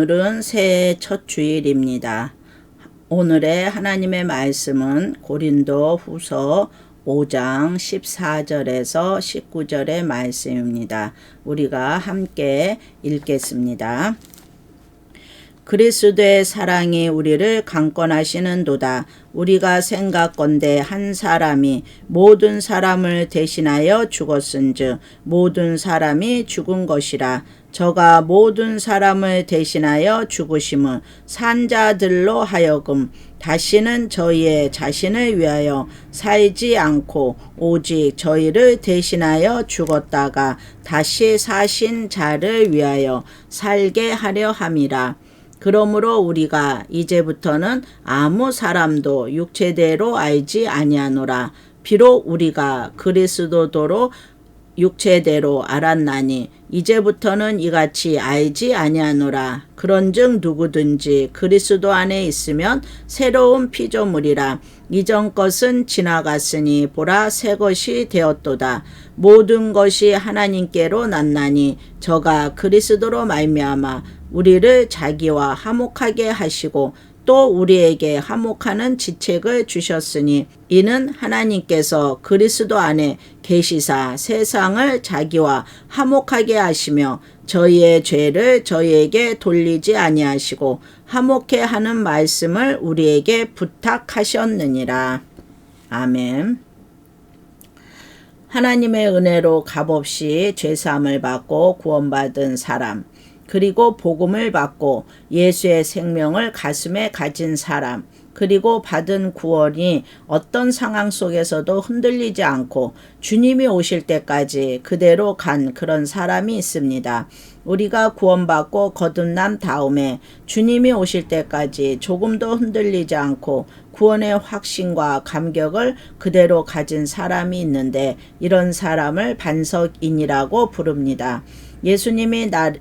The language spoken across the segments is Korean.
오늘은 새해 첫 주일입니다. 오늘의 하나님의 말씀은 고린도 후서 5장 14절에서 19절의 말씀입니다. 우리가 함께 읽겠습니다. 그리스도의 사랑이 우리를 강권하시는도다. 우리가 생각건대 한 사람이 모든 사람을 대신하여 죽었은즉 모든 사람이 죽은 것이라. 저가 모든 사람을 대신하여 죽으심은 산자들로 하여금 다시는 저희의 자신을 위하여 살지 않고 오직 저희를 대신하여 죽었다가 다시 사신 자를 위하여 살게 하려 함이라. 그러므로 우리가 이제부터는 아무 사람도 육체대로 알지 아니하노라. 비록 우리가 그리스도도로 육체대로 알았나니 이제부터는 이같이 알지 아니하노라. 그런즉 누구든지 그리스도 안에 있으면 새로운 피조물이라. 이전 것은 지나갔으니 보라 새 것이 되었도다. 모든 것이 하나님께로 났나니 저가 그리스도로 말미암아 우리를 자기와 화목하게 하시고 또 우리에게 화목하는 지책을 주셨으니 이는 하나님께서 그리스도 안에 계시사 세상을 자기와 화목하게 하시며 저희의 죄를 저희에게 돌리지 아니하시고 화목해 하는 말씀을 우리에게 부탁하셨느니라. 아멘. 하나님의 은혜로 값없이 죄 사함을 받고 구원받은 사람 그리고 복음을 받고 예수의 생명을 가슴에 가진 사람, 그리고 받은 구원이 어떤 상황 속에서도 흔들리지 않고 주님이 오실 때까지 그대로 간 그런 사람이 있습니다. 우리가 구원받고 거듭난 다음에 주님이 오실 때까지 조금도 흔들리지 않고 구원의 확신과 감격을 그대로 가진 사람이 있는데 이런 사람을 반석인이라고 부릅니다. 예수님이 나,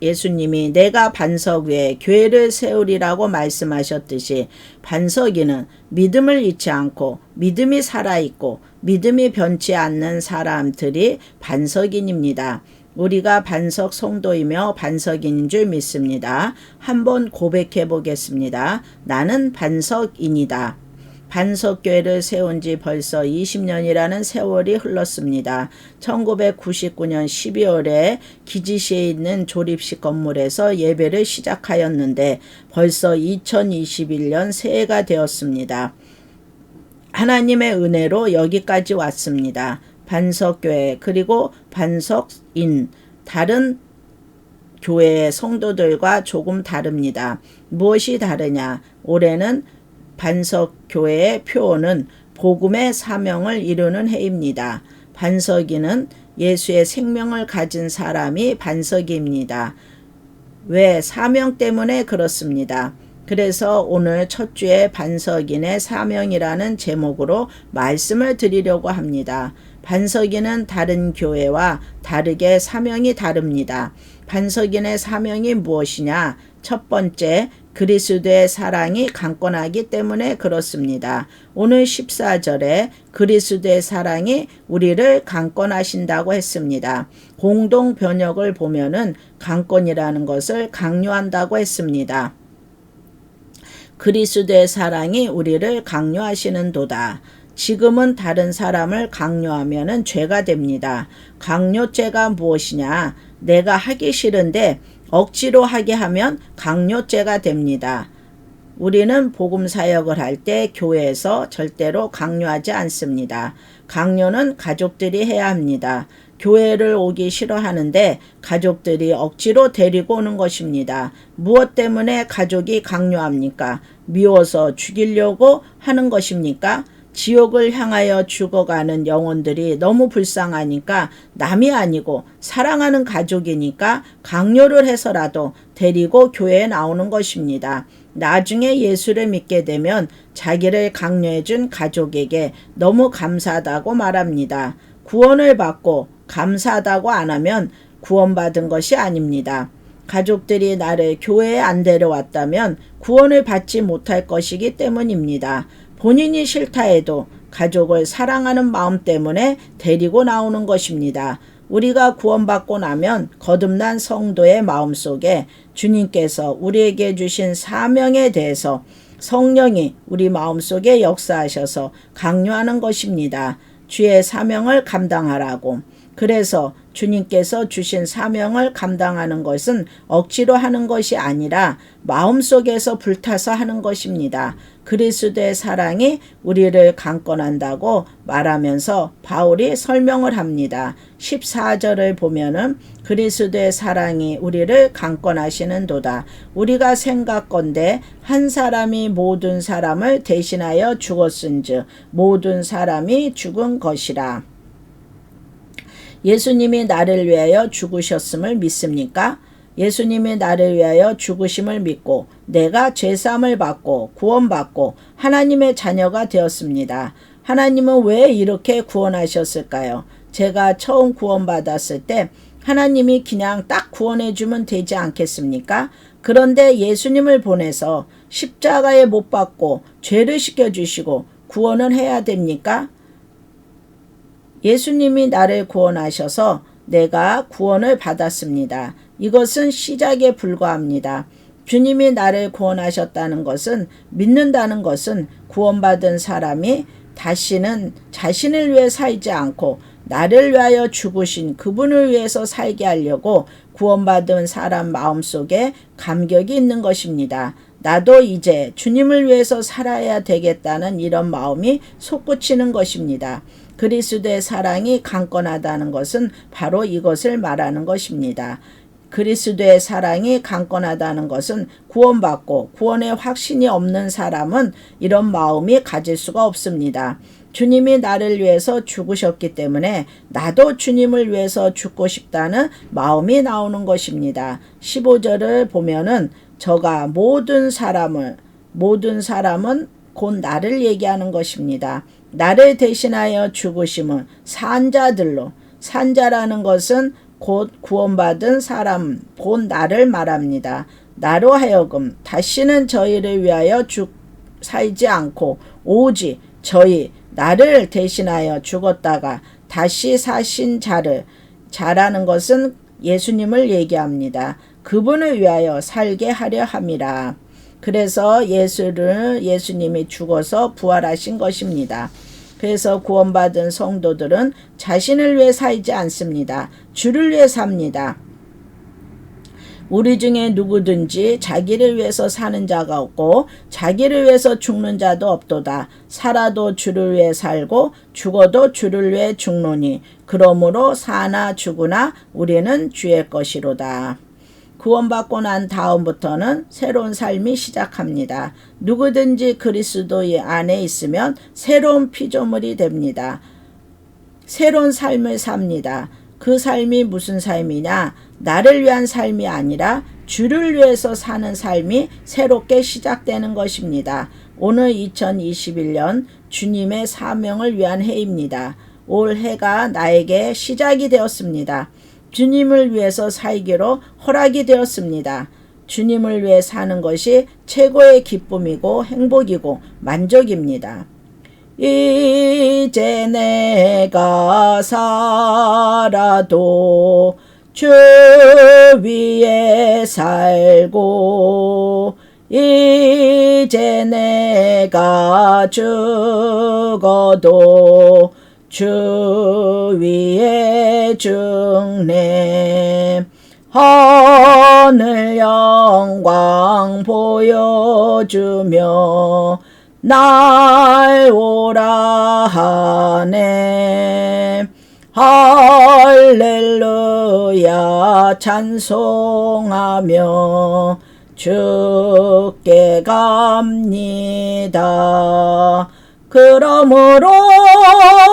예수님이 내가 반석 위에 교회를 세우리라고 말씀하셨듯이 반석이는 믿음을 잃지 않고 믿음이 살아있고 믿음이 변치 않는 사람들이 반석인입니다. 우리가 반석 성도이며 반석인인 줄 믿습니다. 한번 고백해 보겠습니다. 나는 반석인이다. 반석교회를 세운 지 벌써 20년이라는 세월이 흘렀습니다. 1999년 12월에 기지시에 있는 조립식 건물에서 예배를 시작하였는데 벌써 2021년 새해가 되었습니다. 하나님의 은혜로 여기까지 왔습니다. 반석교회 그리고 반석인 다른 교회의 성도들과 조금 다릅니다. 무엇이 다르냐? 올해는 반석교회의 표어는 복음의 사명을 이루는 해입니다. 반석이는 예수의 생명을 가진 사람이 반석입니다. 왜? 사명 때문에 그렇습니다. 그래서 오늘 첫 주에 반석인의 사명이라는 제목으로 말씀을 드리려고 합니다. 반석인은 다른 교회와 다르게 사명이 다릅니다. 반석인의 사명이 무엇이냐? 첫 번째, 그리스도의 사랑이 강권하기 때문에 그렇습니다. 오늘 14절에 그리스도의 사랑이 우리를 강권하신다고 했습니다. 공동 번역을 보면은 강권이라는 것을 강요한다고 했습니다. 그리스도의 사랑이 우리를 강요하시는 도다. 지금은 다른 사람을 강요하면 죄가 됩니다. 강요죄가 무엇이냐? 내가 하기 싫은데 억지로 하게 하면 강요죄가 됩니다. 우리는 복음 사역을 할 때 교회에서 절대로 강요하지 않습니다. 강요는 가족들이 해야 합니다. 교회를 오기 싫어하는데 가족들이 억지로 데리고 오는 것입니다. 무엇 때문에 가족이 강요합니까? 미워서 죽이려고 하는 것입니까? 지옥을 향하여 죽어가는 영혼들이 너무 불쌍하니까 남이 아니고 사랑하는 가족이니까 강요를 해서라도 데리고 교회에 나오는 것입니다. 나중에 예수를 믿게 되면 자기를 강요해준 가족에게 너무 감사하다고 말합니다. 구원을 받고 감사하다고 안 하면 구원받은 것이 아닙니다. 가족들이 나를 교회에 안 데려왔다면 구원을 받지 못할 것이기 때문입니다. 본인이 싫다 해도 가족을 사랑하는 마음 때문에 데리고 나오는 것입니다. 우리가 구원받고 나면 거듭난 성도의 마음 속에 주님께서 우리에게 주신 사명에 대해서 성령이 우리 마음 속에 역사하셔서 강요하는 것입니다. 주의 사명을 감당하라고. 그래서 주님께서 주신 사명을 감당하는 것은 억지로 하는 것이 아니라 마음속에서 불타서 하는 것입니다. 그리스도의 사랑이 우리를 강권한다고 말하면서 바울이 설명을 합니다. 14절을 보면은 그리스도의 사랑이 우리를 강권하시는 도다. 우리가 생각건대 한 사람이 모든 사람을 대신하여 죽었은즉 모든 사람이 죽은 것이라. 예수님이 나를 위하여 죽으셨음을 믿습니까? 예수님이 나를 위하여 죽으심을 믿고 내가 죄사함을 받고 구원받고 하나님의 자녀가 되었습니다. 하나님은 왜 이렇게 구원하셨을까요? 제가 처음 구원받았을 때 하나님이 그냥 딱 구원해 주면 되지 않겠습니까? 그런데 예수님을 보내서 십자가에 못 박고 죄를 씻겨 주시고 구원을 해야 됩니까? 예수님이 나를 구원하셔서 내가 구원을 받았습니다. 이것은 시작에 불과합니다. 주님이 나를 구원하셨다는 것은 믿는다는 것은 구원받은 사람이 다시는 자신을 위해 살지 않고 나를 위하여 죽으신 그분을 위해서 살게 하려고 구원받은 사람 마음속에 감격이 있는 것입니다. 나도 이제 주님을 위해서 살아야 되겠다는 이런 마음이 솟구치는 것입니다. 그리스도의 사랑이 강건하다는 것은 바로 이것을 말하는 것입니다. 그리스도의 사랑이 강건하다는 것은 구원받고 구원의 확신이 없는 사람은 이런 마음이 가질 수가 없습니다. 주님이 나를 위해서 죽으셨기 때문에 나도 주님을 위해서 죽고 싶다는 마음이 나오는 것입니다. 15절을 보면은 저가 모든 사람을 모든 사람은 곧 나를 얘기하는 것입니다. 나를 대신하여 죽으심은 산자들로 산자라는 것은 곧 구원받은 사람 곧 나를 말합니다. 나로 하여금 다시는 저희를 위하여 죽 살지 않고 오직 저희 나를 대신하여 죽었다가 다시 사신 자를 자라는 것은 예수님을 얘기합니다. 그분을 위하여 살게 하려 함이라. 그래서 예수를 예수님이 죽어서 부활하신 것입니다. 그래서 구원받은 성도들은 자신을 위해 살지 않습니다. 주를 위해 삽니다. 우리 중에 누구든지 자기를 위해서 사는 자가 없고 자기를 위해서 죽는 자도 없도다. 살아도 주를 위해 살고 죽어도 주를 위해 죽노니 그러므로 사나 죽으나 우리는 주의 것이로다. 구원받고 난 다음부터는 새로운 삶이 시작합니다. 누구든지 그리스도 안에 있으면 새로운 피조물이 됩니다. 새로운 삶을 삽니다. 그 삶이 무슨 삶이냐? 나를 위한 삶이 아니라 주를 위해서 사는 삶이 새롭게 시작되는 것입니다. 오늘 2021년 주님의 사명을 위한 해입니다. 올 해가 나에게 시작이 되었습니다. 주님을 위해서 살기로 허락이 되었습니다. 주님을 위해 사는 것이 최고의 기쁨이고 행복이고 만족입니다. 이제 내가 살아도 주 위에 살고 이제 내가 죽어도 주 위에 죽네 하늘 영광 보여주며 날 오라 하네 할렐루야 찬송하며 주께 갑니다. 그러므로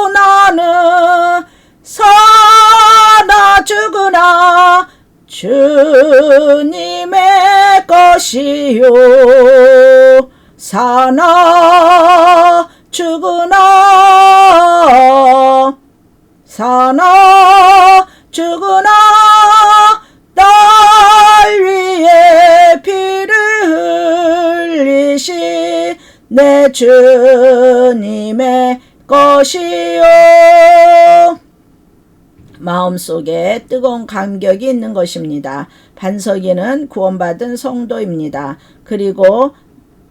나는 사나 죽으나. 주님의 것이요. 사나 죽으나. 사나 죽으나 내 주님의 것이요 마음 마음속에 뜨거운 감격이 있는 것입니다. 반석이는 구원받은 성도입니다. 그리고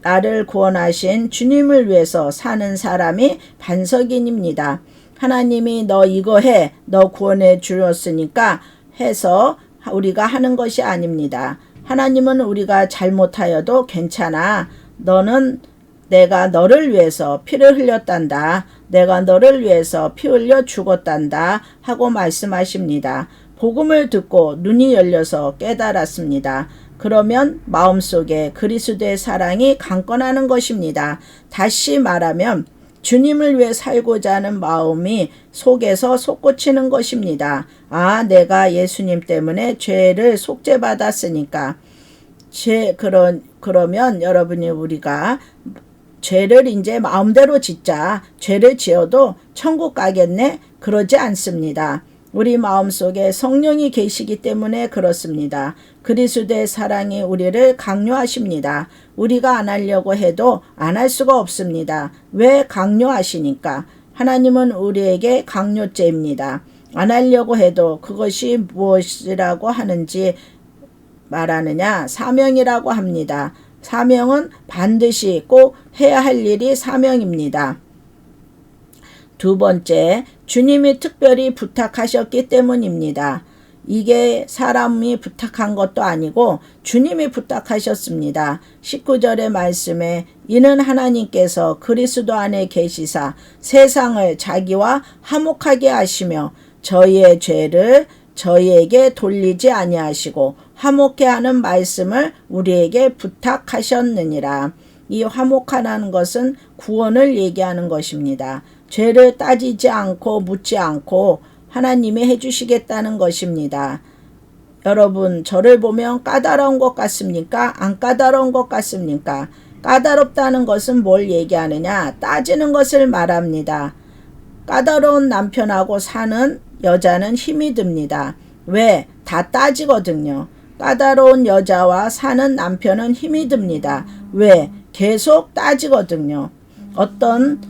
나를 구원하신 주님을 위해서 사는 사람이 반석인입니다. 하나님이 너 이거 해, 너 구원해 주었으니까 해서 우리가 하는 것이 아닙니다. 하나님은 우리가 잘못하여도 괜찮아. 너는 내가 너를 위해서 피를 흘렸단다. 내가 너를 위해서 피 흘려 죽었단다. 하고 말씀하십니다. 복음을 듣고 눈이 열려서 깨달았습니다. 그러면 마음속에 그리스도의 사랑이 강건하는 것입니다. 다시 말하면 주님을 위해 살고자 하는 마음이 속에서 솟구치는 것입니다. 아, 내가 예수님 때문에 죄를 속죄받았으니까. 죄, 그런, 그러면 여러분이 우리가 죄를 이제 마음대로 짓자. 죄를 지어도 천국 가겠네? 그러지 않습니다. 우리 마음속에 성령이 계시기 때문에 그렇습니다. 그리스도의 사랑이 우리를 강요하십니다. 우리가 안 하려고 해도 안 할 수가 없습니다. 왜 강요하시니까? 하나님은 우리에게 강요죄입니다. 안 하려고 해도 그것이 무엇이라고 하는지 말하느냐? 사명이라고 합니다. 사명은 반드시 꼭 해야 할 일이 사명입니다. 두 번째, 주님이 특별히 부탁하셨기 때문입니다. 이게 사람이 부탁한 것도 아니고 주님이 부탁하셨습니다. 19절의 말씀에 이는 하나님께서 그리스도 안에 계시사 세상을 자기와 화목하게 하시며 저희의 죄를 저희에게 돌리지 아니하시고 화목해 하는 말씀을 우리에게 부탁하셨느니라. 이 화목하라는 것은 구원을 얘기하는 것입니다. 죄를 따지지 않고 묻지 않고 하나님이 해주시겠다는 것입니다. 여러분, 저를 보면 까다로운 것 같습니까? 안 까다로운 것 같습니까? 까다롭다는 것은 뭘 얘기하느냐? 따지는 것을 말합니다. 까다로운 남편하고 사는 여자는 힘이 듭니다. 왜? 다 따지거든요. 까다로운 여자와 사는 남편은 힘이 듭니다. 왜? 계속 따지거든요. 어떤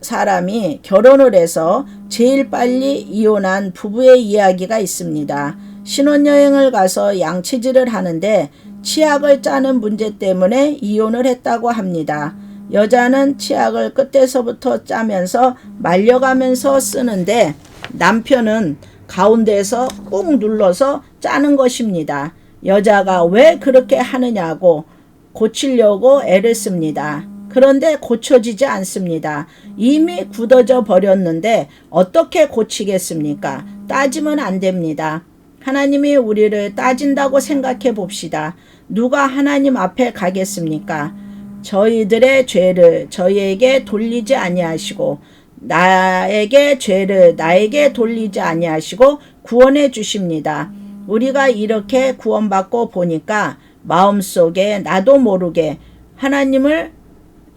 사람이 결혼을 해서 제일 빨리 이혼한 부부의 이야기가 있습니다. 신혼여행을 가서 양치질을 하는데 치약을 짜는 문제 때문에 이혼을 했다고 합니다. 여자는 치약을 끝에서부터 짜면서 말려가면서 쓰는데 남편은 가운데에서 꾹 눌러서 짜는 것입니다. 여자가 왜 그렇게 하느냐고 고치려고 애를 씁니다. 그런데 고쳐지지 않습니다. 이미 굳어져 버렸는데 어떻게 고치겠습니까? 따지면 안 됩니다. 하나님이 우리를 따진다고 생각해 봅시다. 누가 하나님 앞에 가겠습니까? 저희들의 죄를 저희에게 돌리지 아니하시고 나에게 죄를 나에게 돌리지 아니하시고 구원해 주십니다. 우리가 이렇게 구원받고 보니까 마음속에 나도 모르게 하나님을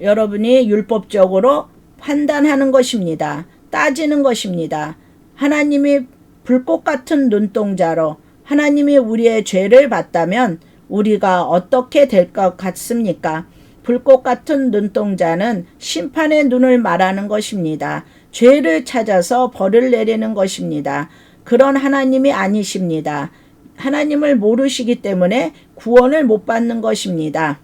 여러분이 율법적으로 판단하는 것입니다. 따지는 것입니다. 하나님이 불꽃 같은 눈동자로 하나님이 우리의 죄를 봤다면 우리가 어떻게 될 것 같습니까? 불꽃 같은 눈동자는 심판의 눈을 말하는 것입니다. 죄를 찾아서 벌을 내리는 것입니다. 그런 하나님이 아니십니다. 하나님을 모르시기 때문에 구원을 못 받는 것입니다.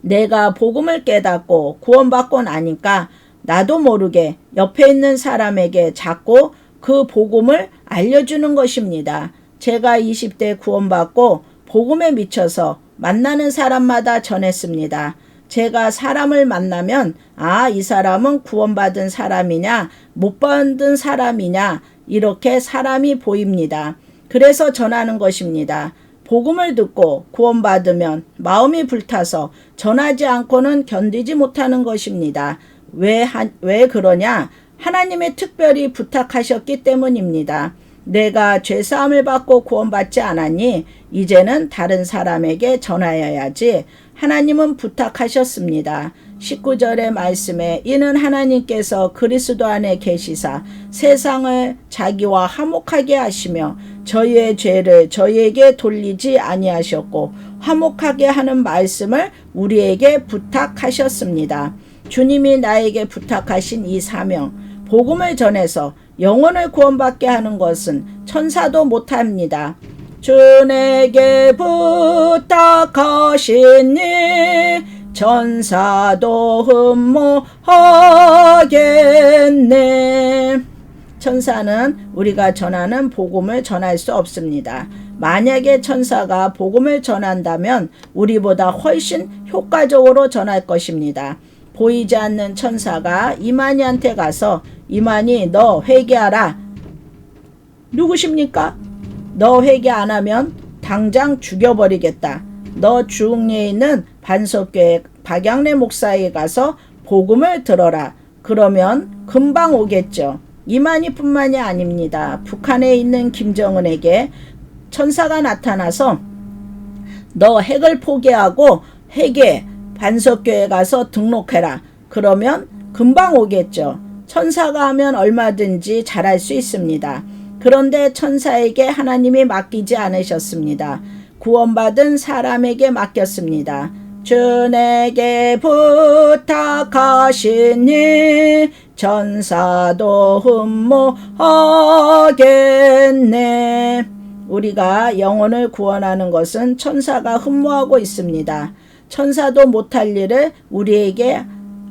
내가 복음을 깨닫고 구원받고 나니까 나도 모르게 옆에 있는 사람에게 자꾸 그 복음을 알려주는 것입니다. 제가 20대 구원받고 복음에 미쳐서 만나는 사람마다 전했습니다. 제가 사람을 만나면 아, 이 사람은 구원받은 사람이냐, 못 받은 사람이냐, 이렇게 사람이 보입니다. 그래서 전하는 것입니다. 복음을 듣고 구원받으면 마음이 불타서 전하지 않고는 견디지 못하는 것입니다. 왜, 하, 왜 그러냐? 하나님의 특별히 부탁하셨기 때문입니다. 내가 죄사함을 받고 구원받지 않았니? 이제는 다른 사람에게 전하여야지. 하나님은 부탁하셨습니다. 19절의 말씀에 이는 하나님께서 그리스도 안에 계시사 세상을 자기와 화목하게 하시며 저희의 죄를 저희에게 돌리지 아니하셨고 화목하게 하는 말씀을 우리에게 부탁하셨습니다. 주님이 나에게 부탁하신 이 사명 복음을 전해서 영혼을 구원받게 하는 것은 천사도 못합니다. 주에게 부탁하시니 천사도 흠모하겠네. 천사는 우리가 전하는 복음을 전할 수 없습니다. 만약에 천사가 복음을 전한다면 우리보다 훨씬 효과적으로 전할 것입니다. 보이지 않는 천사가 이만희한테 가서 이만희 너 회개하라. 누구십니까? 너 회개 안 하면 당장 죽여버리겠다. 너 주흥리에 있는 반석교회 박양래 목사에 가서 복음을 들어라. 그러면 금방 오겠죠. 이만희뿐만이 아닙니다. 북한에 있는 김정은에게 천사가 나타나서 너 핵을 포기하고 핵에 반석교회 가서 등록해라. 그러면 금방 오겠죠. 천사가 하면 얼마든지 잘할 수 있습니다. 그런데 천사에게 하나님이 맡기지 않으셨습니다. 구원받은 사람에게 맡겼습니다. 주에게 부탁하시니 천사도 흠모하겠네. 우리가 영혼을 구원하는 것은 천사가 흠모하고 있습니다. 천사도 못할 일을 우리에게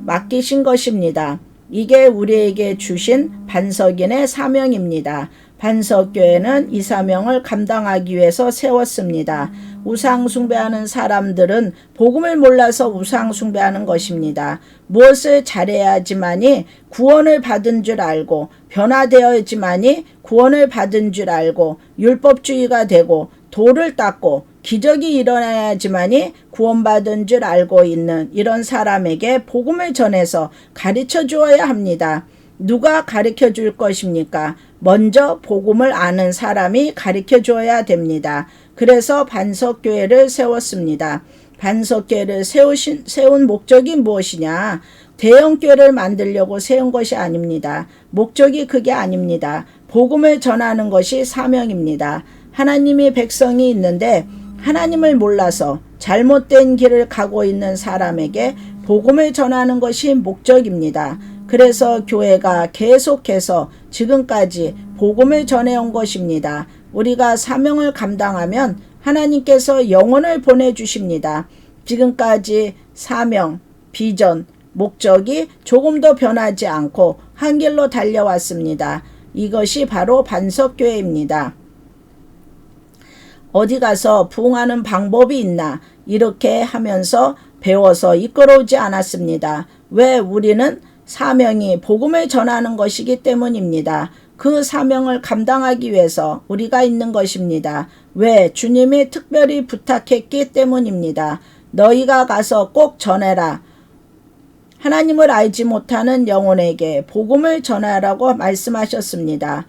맡기신 것입니다. 이게 우리에게 주신 반석인의 사명입니다. 반석교회는 이 사명을 감당하기 위해서 세웠습니다. 우상 숭배하는 사람들은 복음을 몰라서 우상 숭배하는 것입니다. 무엇을 잘해야지만이 구원을 받은 줄 알고 변화되어야지만이 구원을 받은 줄 알고 율법주의가 되고 돌을 닦고 기적이 일어나야지만이 구원받은 줄 알고 있는 이런 사람에게 복음을 전해서 가르쳐 주어야 합니다. 누가 가르쳐 줄 것입니까? 먼저 복음을 아는 사람이 가르쳐 줘야 됩니다. 그래서 반석교회를 세웠습니다. 반석교회를 세우신, 세운 목적이 무엇이냐? 대형교회를 만들려고 세운 것이 아닙니다. 목적이 그게 아닙니다. 복음을 전하는 것이 사명입니다. 하나님이 백성이 있는데 하나님을 몰라서 잘못된 길을 가고 있는 사람에게 복음을 전하는 것이 목적입니다. 그래서 교회가 계속해서 지금까지 복음을 전해온 것입니다. 우리가 사명을 감당하면 하나님께서 영혼을 보내주십니다. 지금까지 사명, 비전, 목적이 조금도 변하지 않고 한 길로 달려왔습니다. 이것이 바로 반석교회입니다. 어디 가서 부흥하는 방법이 있나 이렇게 하면서 배워서 이끌어오지 않았습니다. 왜 우리는 사명이 복음을 전하는 것이기 때문입니다. 그 사명을 감당하기 위해서 우리가 있는 것입니다. 왜? 주님이 특별히 부탁했기 때문입니다. 너희가 가서 꼭 전해라. 하나님을 알지 못하는 영혼에게 복음을 전하라고 말씀하셨습니다.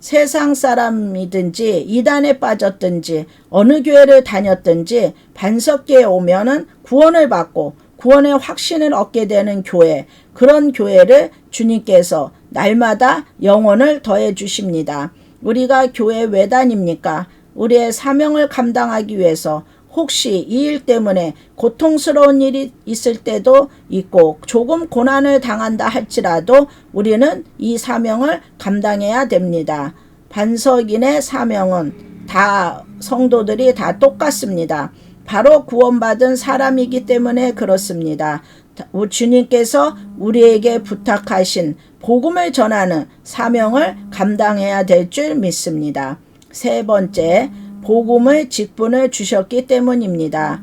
세상 사람이든지 이단에 빠졌든지 어느 교회를 다녔든지 반석기에 오면은 구원을 받고 구원의 확신을 얻게 되는 교회 그런 교회를 주님께서 날마다 영혼을 더해 주십니다. 우리가 교회 왜 다닙니까? 우리의 사명을 감당하기 위해서 혹시 이 일 때문에 고통스러운 일이 있을 때도 있고 조금 고난을 당한다 할지라도 우리는 이 사명을 감당해야 됩니다. 반석인의 사명은 다 성도들이 다 똑같습니다. 바로 구원받은 사람이기 때문에 그렇습니다. 주님께서 우리에게 부탁하신 복음을 전하는 사명을 감당해야 될 줄 믿습니다. 세 번째, 복음의 직분을 주셨기 때문입니다.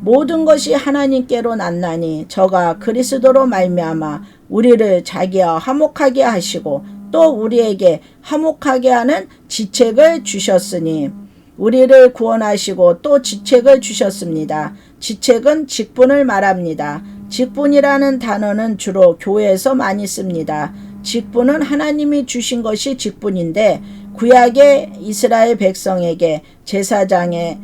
모든 것이 하나님께로 났나니 저가 그리스도로 말미암아 우리를 자기와 화목하게 하시고 또 우리에게 화목하게 하는 지책을 주셨으니 우리를 구원하시고 또 지책을 주셨습니다. 지책은 직분을 말합니다. 직분이라는 단어는 주로 교회에서 많이 씁니다. 직분은 하나님이 주신 것이 직분인데 구약의 이스라엘 백성에게 제사장의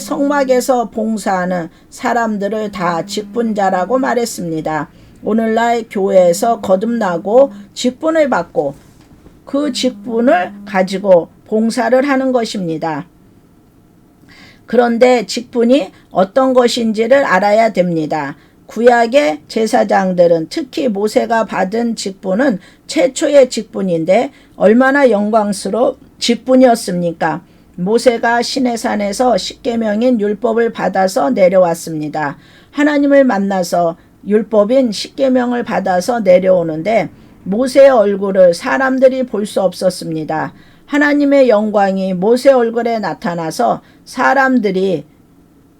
성막에서 봉사하는 사람들을 다 직분자라고 말했습니다. 오늘날 교회에서 거듭나고 직분을 받고 그 직분을 가지고 봉사를 하는 것입니다. 그런데 직분이 어떤 것인지를 알아야 됩니다. 구약의 제사장들은 특히 모세가 받은 직분은 최초의 직분인데 얼마나 영광스러운 직분이었습니까? 모세가 시내산에서 십계명인 율법을 받아서 내려왔습니다. 하나님을 만나서 율법인 십계명을 받아서 내려오는데 모세의 얼굴을 사람들이 볼 수 없었습니다. 하나님의 영광이 모세 얼굴에 나타나서 사람들이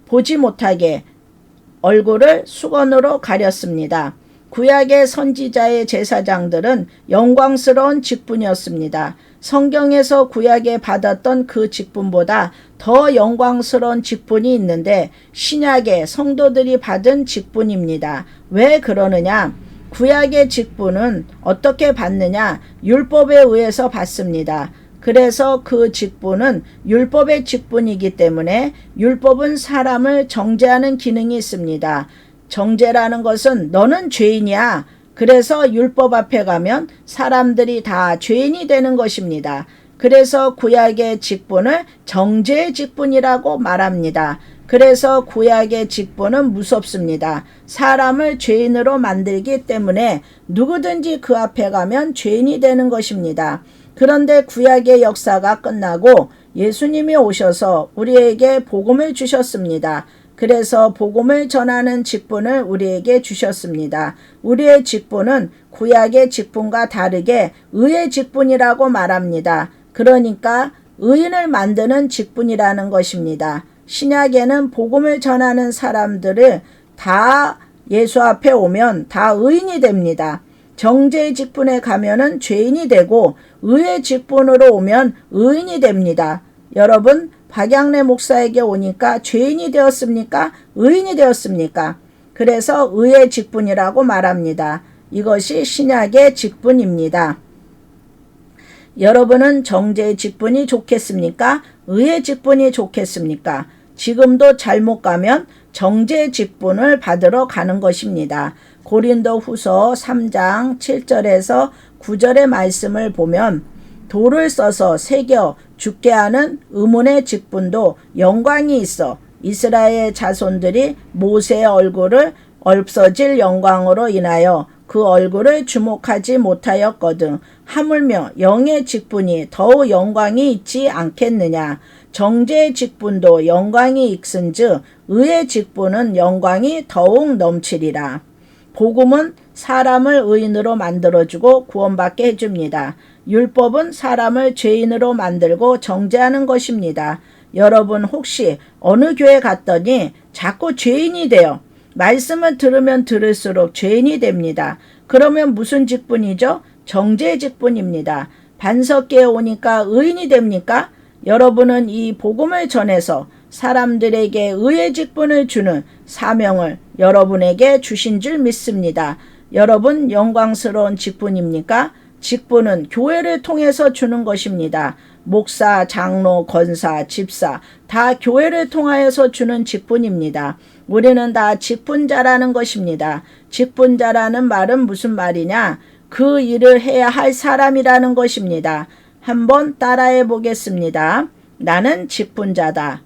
보지 못하게 얼굴을 수건으로 가렸습니다. 구약의 선지자의 제사장들은 영광스러운 직분이었습니다. 성경에서 구약에 받았던 그 직분보다 더 영광스러운 직분이 있는데 신약의 성도들이 받은 직분입니다. 왜 그러느냐? 구약의 직분은 어떻게 받느냐? 율법에 의해서 받습니다. 그래서 그 직분은 율법의 직분이기 때문에 율법은 사람을 정죄하는 기능이 있습니다. 정죄라는 것은 너는 죄인이야. 그래서 율법 앞에 가면 사람들이 다 죄인이 되는 것입니다. 그래서 구약의 직분을 정죄의 직분이라고 말합니다. 그래서 구약의 직분은 무섭습니다. 사람을 죄인으로 만들기 때문에 누구든지 그 앞에 가면 죄인이 되는 것입니다. 그런데 구약의 역사가 끝나고 예수님이 오셔서 우리에게 복음을 주셨습니다. 그래서 복음을 전하는 직분을 우리에게 주셨습니다. 우리의 직분은 구약의 직분과 다르게 의의 직분이라고 말합니다. 그러니까 의인을 만드는 직분이라는 것입니다. 신약에는 복음을 전하는 사람들을 다 예수 앞에 오면 다 의인이 됩니다. 정죄의 직분에 가면은 죄인이 되고 의의 직분으로 오면 의인이 됩니다. 여러분 박양래 목사에게 오니까 죄인이 되었습니까? 의인이 되었습니까? 그래서 의의 직분이라고 말합니다. 이것이 신약의 직분입니다. 여러분은 정죄의 직분이 좋겠습니까? 의의 직분이 좋겠습니까? 지금도 잘못 가면 정죄의 직분을 받으러 가는 것입니다. 고린도 후서 3장 7절에서 9절의 말씀을 보면 돌을 써서 새겨 죽게 하는 의문의 직분도 영광이 있어 이스라엘 자손들이 모세의 얼굴을 없어질 영광으로 인하여 그 얼굴을 주목하지 못하였거든 하물며 영의 직분이 더욱 영광이 있지 않겠느냐 정제의 직분도 영광이 있은즉 의의 직분은 영광이 더욱 넘치리라 복음은 사람을 의인으로 만들어주고 구원받게 해줍니다. 율법은 사람을 죄인으로 만들고 정죄하는 것입니다. 여러분 혹시 어느 교회 갔더니 자꾸 죄인이 돼요. 말씀을 들으면 들을수록 죄인이 됩니다. 그러면 무슨 직분이죠? 정죄 직분입니다. 반석계에 오니까 의인이 됩니까? 여러분은 이 복음을 전해서 사람들에게 의의 직분을 주는 사명을 여러분에게 주신 줄 믿습니다. 여러분 영광스러운 직분입니까? 직분은 교회를 통해서 주는 것입니다. 목사, 장로, 권사, 집사 다 교회를 통하여서 주는 직분입니다. 우리는 다 직분자라는 것입니다. 직분자라는 말은 무슨 말이냐? 그 일을 해야 할 사람이라는 것입니다. 한번 따라해 보겠습니다. 나는 직분자다.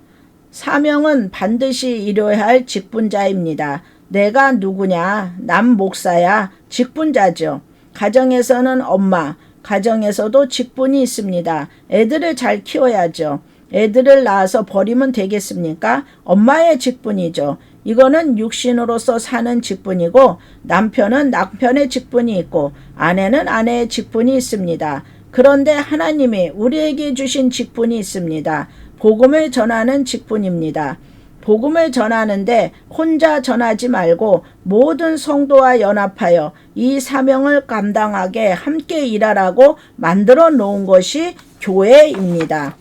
사명은 반드시 이뤄야 할 직분자입니다. 내가 누구냐? 남 목사야. 직분자죠. 가정에서는 엄마, 가정에서도 직분이 있습니다. 애들을 잘 키워야죠. 애들을 낳아서 버리면 되겠습니까? 엄마의 직분이죠. 이거는 육신으로서 사는 직분이고 남편은 남편의 직분이 있고 아내는 아내의 직분이 있습니다. 그런데 하나님이 우리에게 주신 직분이 있습니다. 복음을 전하는 직분입니다. 복음을 전하는데 혼자 전하지 말고 모든 성도와 연합하여 이 사명을 감당하게 함께 일하라고 만들어 놓은 것이 교회입니다.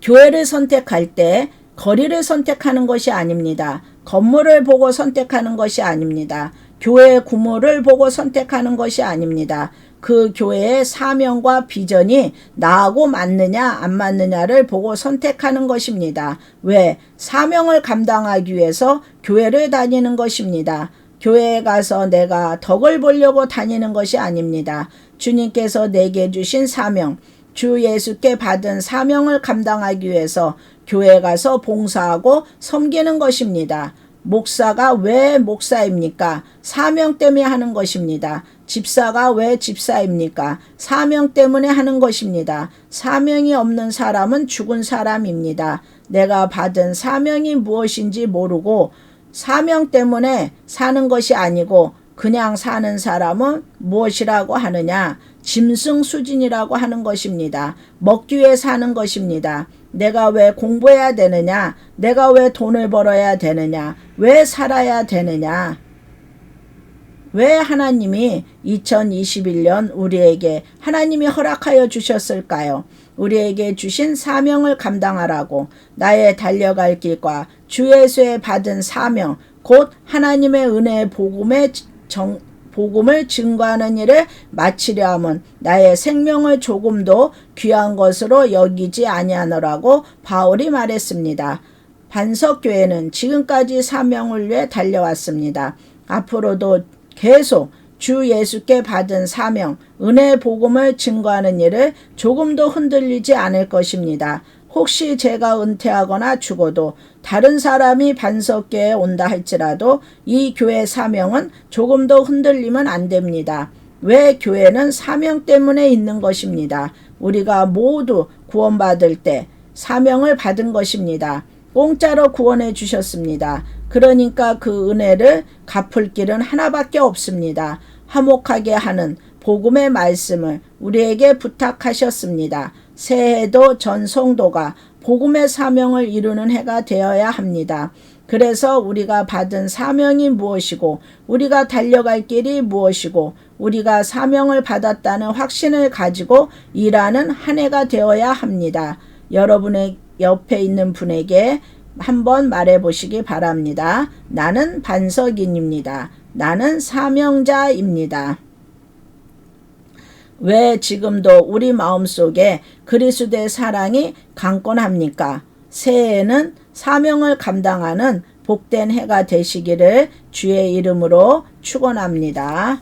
교회를 선택할 때 거리를 선택하는 것이 아닙니다. 건물을 보고 선택하는 것이 아닙니다. 교회 구물을 보고 선택하는 것이 아닙니다. 그 교회의 사명과 비전이 나하고 맞느냐 안 맞느냐를 보고 선택하는 것입니다. 왜? 사명을 감당하기 위해서 교회를 다니는 것입니다. 교회에 가서 내가 덕을 보려고 다니는 것이 아닙니다. 주님께서 내게 주신 사명, 주 예수께 받은 사명을 감당하기 위해서 교회 가서 봉사하고 섬기는 것입니다. 목사가 왜 목사입니까? 사명 때문에 하는 것입니다. 집사가 왜 집사입니까? 사명 때문에 하는 것입니다. 사명이 없는 사람은 죽은 사람입니다. 내가 받은 사명이 무엇인지 모르고 사명 때문에 사는 것이 아니고 그냥 사는 사람은 무엇이라고 하느냐? 짐승 수진이라고 하는 것입니다. 먹기 위해 사는 것입니다. 내가 왜 공부해야 되느냐? 내가 왜 돈을 벌어야 되느냐? 왜 살아야 되느냐? 왜 하나님이 2021년 우리에게 하나님이 허락하여 주셨을까요? 우리에게 주신 사명을 감당하라고 나의 달려갈 길과 주 예수의 받은 사명 곧 하나님의 은혜의 복음의 정, 복음을 증거하는 일을 마치려 함은 나의 생명을 조금도 귀한 것으로 여기지 아니하노라고 바울이 말했습니다. 반석교회는 지금까지 사명을 위해 달려왔습니다. 앞으로도 계속 주 예수께 받은 사명, 은혜의 복음을 증거하는 일을 조금도 흔들리지 않을 것입니다. 혹시 제가 은퇴하거나 죽어도 다른 사람이 반석교에 온다 할지라도 이 교회 사명은 조금도 흔들리면 안 됩니다. 왜 교회는 사명 때문에 있는 것입니다. 우리가 모두 구원받을 때 사명을 받은 것입니다. 공짜로 구원해 주셨습니다. 그러니까 그 은혜를 갚을 길은 하나밖에 없습니다. 화목하게 하는 복음의 말씀을 우리에게 부탁하셨습니다. 새해도 전 성도가 복음의 사명을 이루는 해가 되어야 합니다. 그래서 우리가 받은 사명이 무엇이고 우리가 달려갈 길이 무엇이고 우리가 사명을 받았다는 확신을 가지고 일하는 한 해가 되어야 합니다. 여러분의 옆에 있는 분에게 한번 말해 보시기 바랍니다. 나는 반석인입니다. 나는 사명자입니다. 왜 지금도 우리 마음속에 그리스도의 사랑이 강권합니까? 새해에는 사명을 감당하는 복된 해가 되시기를 주의 이름으로 축원합니다.